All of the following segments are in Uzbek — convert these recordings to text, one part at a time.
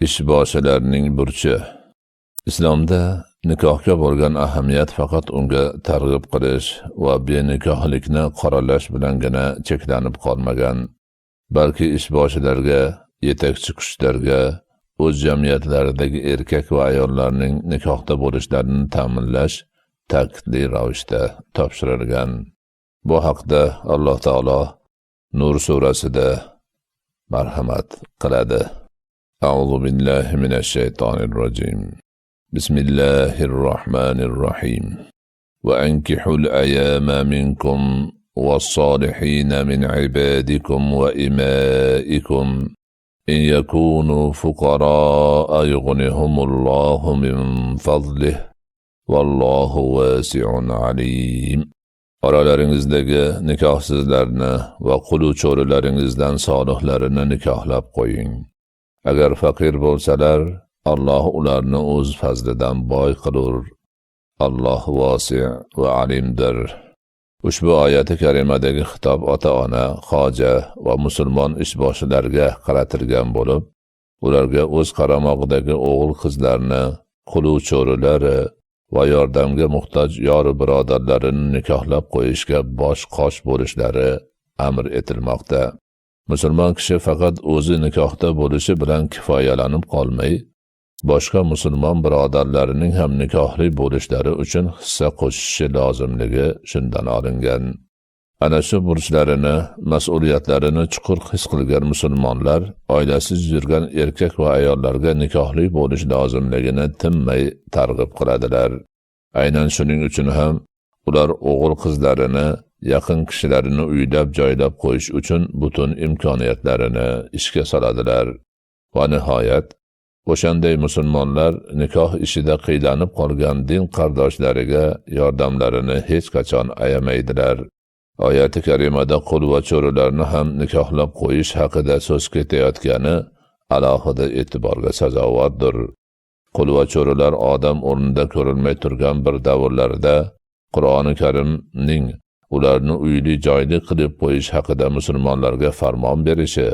ishboshilarning burchi. Islomda nikohga bo'lgan ahamiyat faqat unga targ'ib qilish va benikohlikni qoralash bilangina cheklanib qolmagan. Balki ishboshilarga yetakchi kuchlarga o'z jamiyatlaridagi erkak va ayollarning nikohda bo'lishlarini ta'minlash ta'kidli ravishda topshirilgan. Bu haqda alloh taolo nur surasida marhamat qiladi. أعوذ بالله من الشيطان الرجيم. بسم الله الرحمن الرحيم. وأنكحوا الأيام منكم والصالحين من عبادكم وإمائكم. إن يكونوا فقراء يغنهم الله من فضله. والله واسع عليم. Oralaringizdagi nikohsizlarni va qulu cho'rilaringizdan solihlarini nikohlab qo'ying agar faqir bo'lsalar alloh ularni o'z fazlidan boy qilur. Alloh vosi va alimdir. Ushbu oyati karimadagi xitob ota ona hoja va musulmon ishboshilarga qaratilgan bo'lib ularga o'z qaramog'idagi o'g'il qizlarni qulu cho'rilari va yordamga muhtoj yori birodarlarini nikohlab qo'yishga bosh qosh bo'lishlari amr etilmoqda. Musulmon kishi faqat o'zi nikohda bo'lishi bilan kifoyalanib qolmay boshqa musulmon birodarlarining ham nikohli bo'lishlari uchun hissa qo'shishi lozimligi shundan olingan. Ana shu burchlarini mas'uliyatlarini chuqur his qilgan musulmonlar oilasiz yurgan erkak va ayollarga nikohli bo'lish lozimligini tinmay targ'ib qiladilar. Aynan shuning uchun ham ular o'g'il qizlarini yaqin kishilarini uylab joylab qo'yish uchun butun imkoniyatlarini ishga soladilar. Va nihoyat o'shanday musulmonlar nikoh ishida qiylanib qolgan din qardoshlariga yordamlarini hech qachon ayamaydilar. Oyati karimada qul va cho'rilarni ham nikohlab qo'yish haqida so'z ketayotgani alohida e'tiborga sazovordir. Qul va cho'rilar odam o'rnida ko'rilmay turgan bir davrlarda qur'oni karimning ularni uyli joyli qilib qo'yish haqida musulmonlarga farmon berishi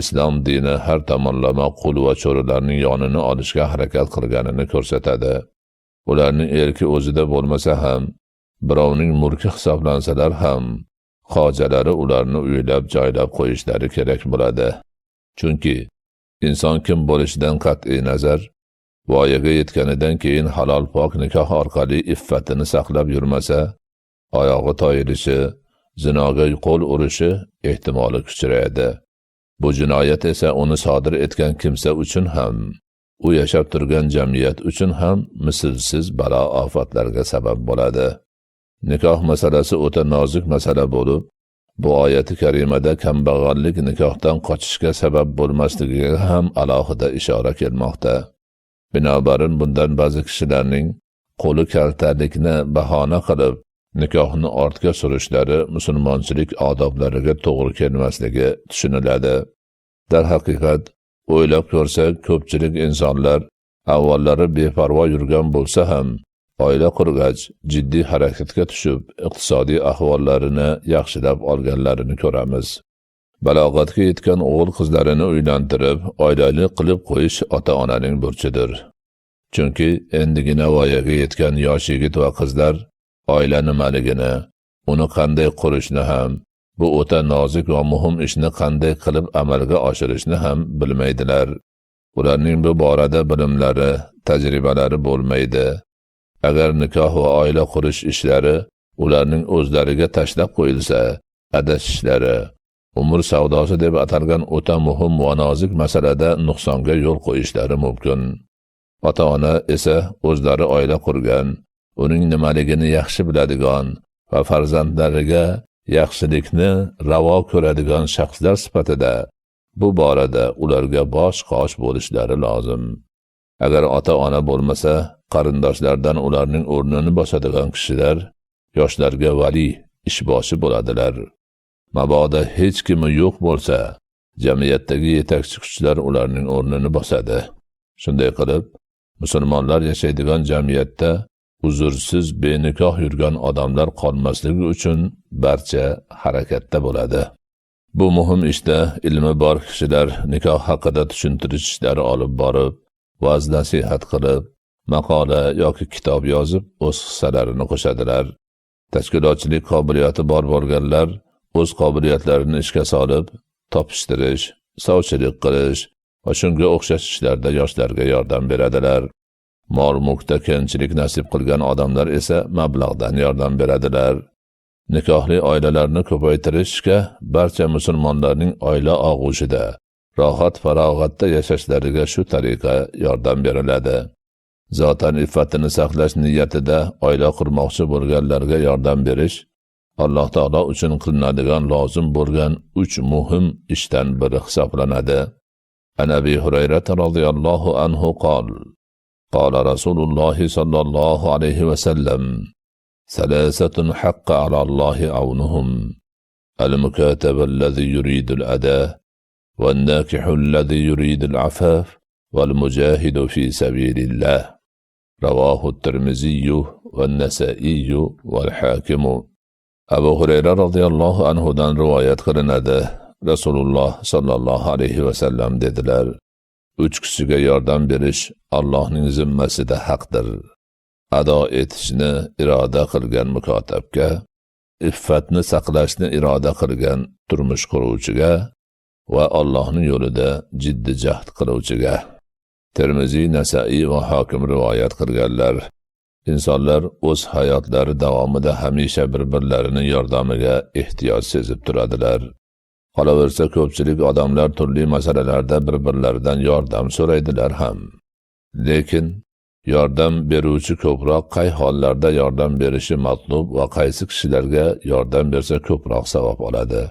islom dini har tomonlama qul va cho'rilarning yonini olishga harakat qilganini ko'rsatadi. Ularning erki o'zida bo'lmasa ham birovning mulki hisoblansalar ham hojalari ularni uylab joylab qo'yishlari kerak bo'ladi. Chunki inson kim bo'lishidan qat'iy nazar voyaga yetganidan keyin halol pok nikoh orqali iffatini saqlab yurmasa oyog'i toyilishi zinoga qo'l urishi ehtimoli kuchayadi bu jinoyat esa uni sodir etgan kimsa uchun ham u yashab turgan jamiyat uchun ham mislsiz balo ofatlarga sabab bo'ladi. Nikoh masalasi o'ta nozik masala bo'lib bu oyati karimada kambag'allik nikohdan qochishga sabab bo'lmasligiga ham alohida ishora kelmoqda. Binobarin bundan ba'zi kishilarning qo'li kaltalikni bahona qilib nikohni ortga surishlari musulmonchilik odoblariga to'g'ri kelmasligi tushuniladi. Darhaqiqat o'ylab ko'rsak ko'pchilik insonlar avvallari beparvo yurgan bo'lsa ham oila qurgach jiddiy harakatga tushib iqtisodiy ahvollarini yaxshilab olganlarini ko'ramiz. Balog'atga yetgan o'g'il qizlarini uylantirib oilali qilib qo'yish ota onaning burchidir. Chunki endigina voyaga yetgan yosh yigit va qizlar oila nimaligini uni qanday qurishni ham bu o'ta nozik va muhim ishni qanday qilib amalga oshirishni ham bilmaydilar. Ularning bu borada bilimlari tajribalari bo'lmaydi. Agar nikoh va oila qurish ishlari ularning o'zlariga tashlab qo'yilsa adashishlari umr savdosi deb atalgan o'ta muhim va nozik masalada nuqsonga yo'l qo'yishlari mumkin. Ota ona esa o'zlari oila qurgan uning nimaligini yaxshi biladigan va farzandlariga yaxshilikni ravo ko'radigan shaxslar sifatida bu borada ularga bosh qosh bo'lishlari lozim. Agar ota ona bo'lmasa qarindoshlardan ularning o'rnini bosadigan kishilar yoshlarga vali ishboshi bo'ladilar. Mabodo hech kimi yo'q bo'lsa jamiyatdagi yetakchi kuchlar ularning o'rnini bosadi. Shunday qilib musulmonlar yashaydigan jamiyatda uzrsiz benikoh yurgan odamlar qolmasligi uchun barcha harakatda bo'ladi. Bu muhim ishda ilmi bor kishilar nikoh haqida tushuntirish ishlari olib borib va'z nasihat qilib maqola yoki kitob yozib o'z hissalarini qo'shadilar. Tashkilotchilik qobiliyati bor bo'lganlar o'z qobiliyatlarini ishga solib topishtirish sovchilik qilish va shunga o'xshash ishlarda yoshlarga yordam beradilar. Mol mulkda kamchilik nasib qilgan odamlar esa mablag'dan yordam beradilar. Nikohli oilalarni ko'paytirishga barcha musulmonlarning oila og'ushida rohat farog'atda yashashlariga shu tariqa yordam beriladi. Zotan iffatini saqlash niyatida oila qurmoqchi bo'lganlarga yordam berish alloh taolo uchun qilinadigan lozim bo'lgan uch muhim ishdan biri hisoblanadi. An abi hurayrata roziyallohu anhu qol قال رسول الله صلى الله عليه وسلم ثلاثة حق على الله عونهم المكاتب الذي يريد الأداء والناكح الذي يريد العفاف والمجاهد في سبيل الله. رواه الترمذي والنسائي والحاكم. أبو هريرة رضي الله عنه دان رواية qilinadi rasululloh sollallohu alayhi vasallam dedilar uch kishiga yordam berish allohning zimmasida haqdir. Ado etishni iroda qilgan mukotabga iffatni saqlashni iroda qilgan turmush quruvchiga va allohning yo'lida jiddiy jahd qiluvchiga. Termiziy nasaiy va hokim rivoyat qilganlar insonlar o'z hayotlari davomida hamisha bir birlarini yordamiga ehtiyoj sezib turadilar. Qolaversa ko'pchilik odamlar turli masalalarda bir birlaridan yordam so'raydilar ham. Lekin yordam beruvchi ko'proq qay hollarda yordam berishi matlub va qaysi kishilarga yordam bersa ko'proq savob oladi?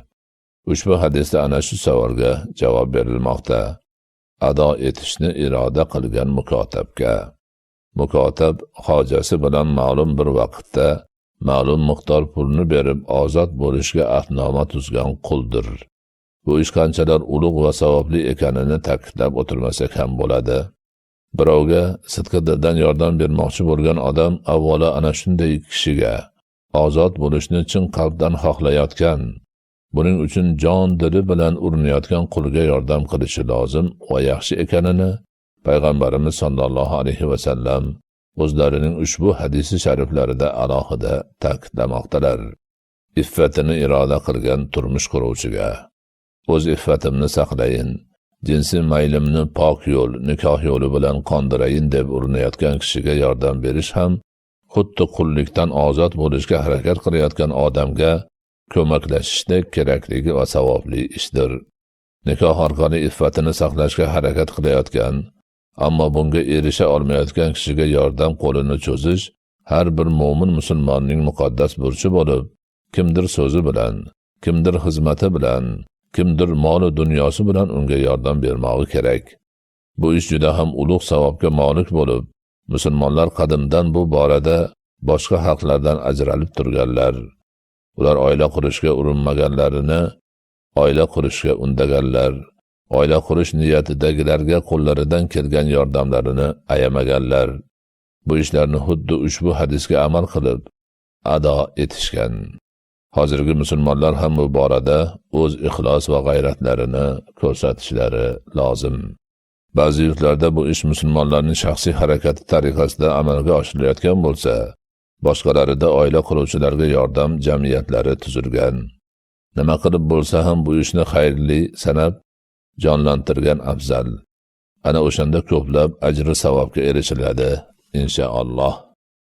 Ushbu hadisda ana shu savolga javob berilmoqda. Ado etishni iroda qilgan mukotabga. Mukotab hojasi bilan ma'lum bir vaqtda ma'lum miqdor pulni berib ozod bo'lishga ahdnoma tuzgan quldir. Bu ish qanchalar ulug' va savobli ekanini ta'kidlab o'tirmasak ham bo'ladi. Birovga sidqidildan yordam bermoqchi bo'lgan odam avvalo ana shunday kishiga ozod bo'lishni chin qalbdan xohlayotgan buning uchun jon dili bilan urinayotgan qulga yordam qilishi lozim va yaxshi ekanini payg'ambarimiz sollallohu alayhi vasallam o'zlarining ushbu hadisi shariflarida alohida ta'kidlamoqdalar. Iffatini iroda qilgan turmush quruvchiga o'z iffatimni saqlayin. Jinsiy maylimni pok yo'l nikoh yo'li bilan qondirayin deb urinayotgan kishiga yordam berish ham xuddi qullikdan ozod bo'lishga harakat qilayotgan odamga ko'maklashishdek kerakligi va savobli ishdir. Nikoh orqali iffatini saqlashga harakat qilayotgan ammo bunga erisha olmayotgan kishiga yordam qo'lini cho'zish har bir mo'min musulmonning muqaddas burchi bo'lib kimdir so'zi bilan kimdir xizmati bilan kimdir moli dunyosi bilan unga yordam bermog'i kerak. Bu ish juda ham ulug' savobga molik bo'lib musulmonlar qadimdan bu borada boshqa xalqlardan ajralib turganlar. Ular oila qurishga urinmaganlarini oila qurishga undaganlar oila qurish niyatidagilarga qo'llaridan kelgan yordamlarini ayamaganlar. Bu ishlarni xuddi ushbu hadisga amal qilib ado etishgan. Hozirgi musulmonlar ham bu borada o'z ixlos va g'ayratlarini ko'rsatishlari lozim. Ba'zi yurtlarda bu ish musulmonlarning shaxsiy harakati tariqasida amalga oshirilayotgan bo'lsa boshqalarida oila quruvchilarga yordam jamiyatlari tuzilgan. Nima qilib bo'lsa ham bu ishni xayrli sanab jonlantirgan afzal. Ana o'shanda ko'plab ajri savobga erishiladi inshaalloh